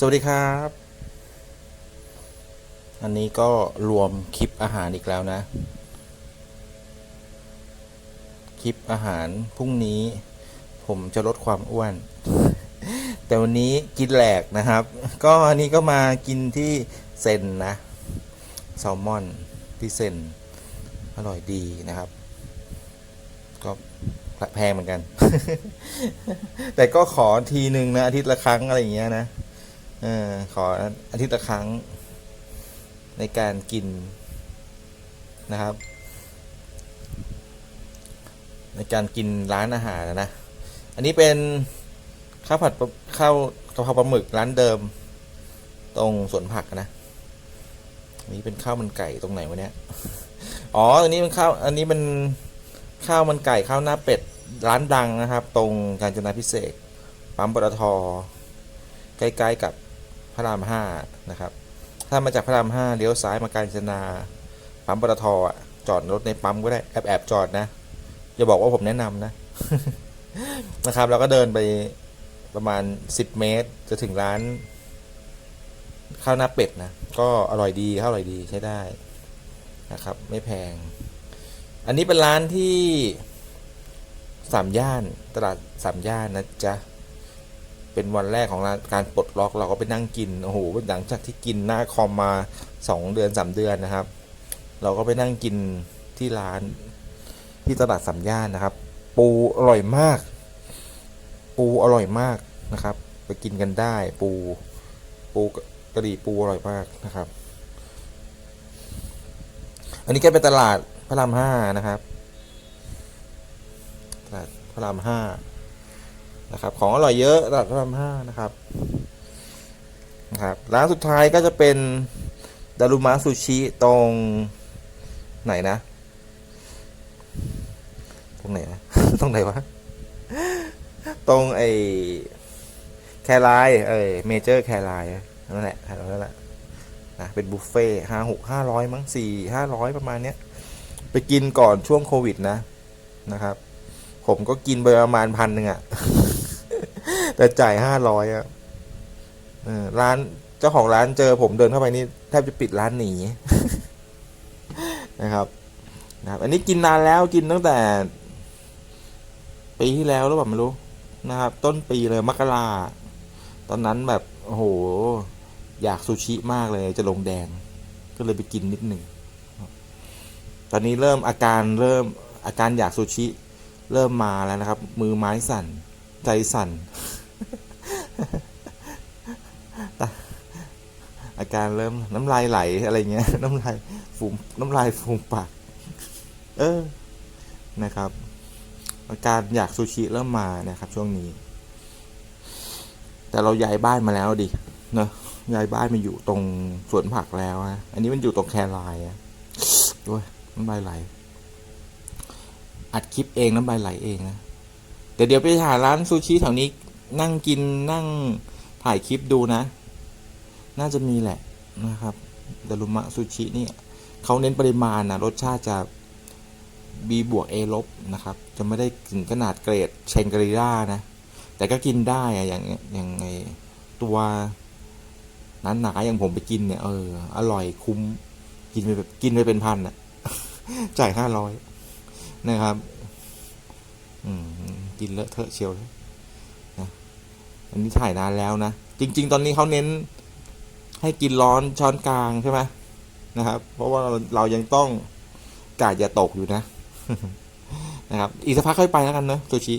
สวัสดีครับ อันนี้ก็รวมคลิปอาหารอีกแล้วนะ คลิปอาหารพรุ่งนี้ ผมจะลดความอ้วน แต่วันนี้กินแหลกนะครับ ก็อันนี้ก็มากินที่เซนนะแซลมอนที่เซนอร่อยดีนะครับ ก็แพงเหมือนกัน แต่ก็ขอทีหนึ่งนะอาทิตย์ละครั้งอะไรอย่างเงี้ยนะ ออขออาทิตย์ละครั้ง ในการกินนะครับ ในการกินร้านอาหารนะ อันนี้เป็นข้าวผัดข้าวกะเพราปลาหมึกร้านเดิม ตรงสวนผักนะนนี้เป็นข้าวมันไก่ตรงไหนวะเนี่ยอ๋ออันนี้เป็นข้าวอันนี้เป็นข้าวมันไก่ข้าวหน้าเป็ดร้านดังนะครับ ตรงกาญจนาพิเศษปั๊มปตทใกล้ๆกับ พระรามห้านะครับ ถ้ามาจากพระรามห้าเลี้ยวซ้ายมาการจนาปั๊มปตทอะจอดรถในปั๊มก็ได้แอบแอบจอดนะอย่าบอกว่าผมแนะนำนะนะครับแล้วก็เดินไปประมาณ 10 เมตร จะถึงร้านข้าวหน้าเป็ดนะก็อร่อยดีข้าวอร่อยดีใช้ได้นะครับ ไม่แพง อันนี้เป็นร้านที่สามย่านตลาดสามย่านนะจ๊ะ เป็นวันแรกของการปลดล็อกเราก็ไปนั่งกินโอ้โหหลังจากที่กินหน้าคอมมาสองเดือนสามเดือนนะครับ เราก็ไปนั่งกินที่ร้านที่ตลาดสามย่านนะครับ ปูอร่อยมาก ปูอร่อยมากนะครับ ไปกินกันได้ ปู ปูกระดี่ปูอร่อยมากนะครับ อันนี้ก็เป็นตลาดพระรามห้านะครับ ตลาดพระรามห้า นะครับ ของอร่อยเยอะตลาดพระรามห้านะครับนะครับร้านสุดท้ายก็จะเป็นดารุมะซูชิตรงไหนนะ ตรงไหนนะ ตรงไหนวะ ตรงไอแครายเอ้เมเจอร์แครายนั่นแหละแถวนั้นแหละนะเป็นบุฟเฟ่ห้าหกห้าร้อยมั้งสี่ห้าร้อยประมาณเนี้ย ไปกินก่อนช่วงโควิดนะนะครับ ผมก็กินไปประมาณพันหนึ่งอะ แต่จ่ายห้าร้อยอะร้านเจ้าของร้านเจอผมเดินเข้าไปนี่แทบจะปิดร้านหนีนะครับนะครับ อันนี้กินนานแล้วกินตั้งแต่ ปีที่แล้วหรือเปล่าไม่รู้นะครับ ต้นปีเลยมกราตอนนั้นแบบโอ้โห อยากซูชิมากเลยจะลงแดง ก็เลยไปกินนิดหนึ่งตอนนี้เริ่มอาการเริ่มอาการอยากซูชิ เริ่มมาแล้วนะครับ มือไม้สั่น ใจสั่น อาการเริ่มน้ำลายไหลอะไรเงี้ย น้ำลายฟูมน้ำลายฟูมปากเออนะครับ อาการอยากซูชิเริ่มมานะครับ ช่วงนี้ แต่เราย้ายบ้านมาแล้วดิเนอะย้ายบ้านมาอยู่ตรงสวนผักแล้วนะอันนี้มันอยู่ตรงแครายอะโอ้ยน้ำลายไหล อัดคลิปเองน้ำลายไหลเองนะเดี๋ยวเดี๋ยวไปหาร้านซูชิแถวนี้นั่งกินนั่งถ่ายคลิปดูนะ น่าจะมีแหละนะครับดารุมะซูชินี่เขาเน้นปริมาณนะรสชาติจะ B บวก A ลบนะครับ จะไม่ได้ถึงขนาดเกรดเชงกรีล่านะ แต่ก็กินได้อะอย่างอย่างไอตัวนั้นหนาอย่างผมไปกินเนี่ยเอออร่อยคุ้มกินไปแบบกินไปเป็นพันอะจ่ายห้าร้อยนะครับอืมกินเลอะเทอะเชียวเลยนะอันนี้ถ่ายนานแล้วนะ จริง ๆ ตอนนี้เขาเน้น ให้กินร้อนช้อนกลางใช่ไหมนะครับ เพราะว่าเรายังต้องกาดอย่าตกอยู่นะนะครับ อีกสักพักค่อยไปแล้วกันเนอะซูชิ